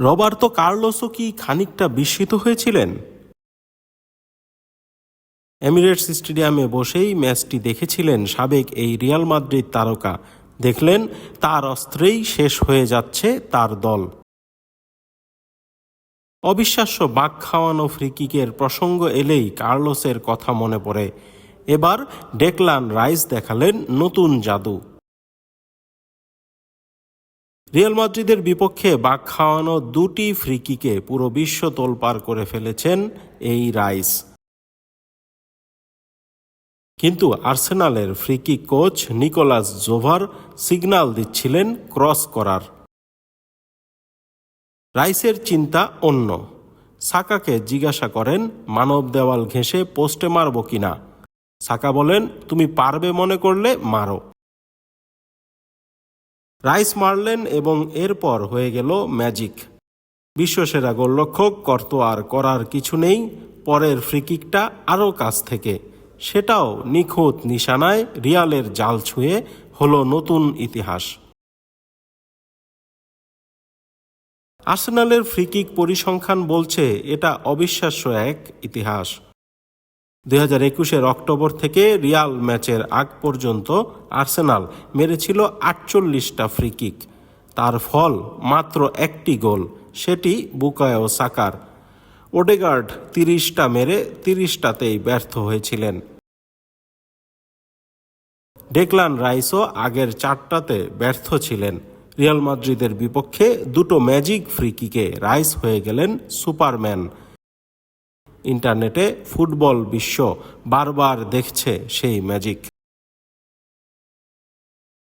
Roberto কার্লোসও কি খানিকটা বিস্মিত হয়েছিলেন? এমিরেটস স্টেডিয়ামে বসেই ম্যাচটি দেখেছিলেন সাবেক এই রিয়াল মাদ্রিদ তারকা। দেখলেন, তার অস্ত্রেই শেষ হয়ে যাচ্ছে তার দল। অবিশ্বাস্য বাঘ খাওয়ানো ফ্রিকিকের প্রসঙ্গ এলেই কার্লোসের কথা মনে পড়ে। এবার ডেকলান রাইস দেখালেন নতুন জাদু। রিয়াল মাদ্রিদের বিপক্ষে বাঘ খাওয়ানো দুটি ফ্রিকিকে পুরো বিশ্ব তোলপার করে ফেলেছেন এই রাইস। কিন্তু আর্সেনালের free kick coach Nicolas Jover signal দিচ্ছিলেন ক্রস করার। রাইসের চিন্তা অন্য। সাকাকে জিজ্ঞাসা করেন, মানব দেওয়াল ঘেঁষে পোস্টে মারব কিনা? সাকা বলেন, তুমি পারবে মনে করলে মারো। রাইস মারলেন এবং এরপর হয়ে গেল ম্যাজিক। বিশ্বসেরা গোলরক্ষক কর্ত আর করার কিছু নেই, পরের ফ্রিকিকটা আরও কাছ থেকে। সেটাও নিখুঁত নিশানায় রিয়ালের জাল ছুঁয়ে হলো নতুন ইতিহাস। আর্সেনালের ফ্রিকিক পরিসংখ্যান বলছে এটা অবিশ্বাস্য এক ইতিহাস। দুই হাজার একুশের অক্টোবর থেকে রিয়াল ম্যাচের আগ পর্যন্ত আর্সেনাল মেরেছিল আটচল্লিশটা ফ্রিকিক তার ফল মাত্র একটি গোল, সেটি বুকায়ো সাকার। ওডেগার্ড তিরিশটা মেরে তিরিশটাতেই ব্যর্থ হয়েছিলেন। ডেকলান রাইসও আগের চারটাতে ব্যর্থ ছিলেন। রিয়াল মাদ্রিদের বিপক্ষে দুটো ম্যাজিক ফ্রিকিকে রাইস হয়ে গেলেন সুপারম্যান। ইন্টারনেটে ফুটবল বিশ্ব বারবার দেখছে সেই ম্যাজিক।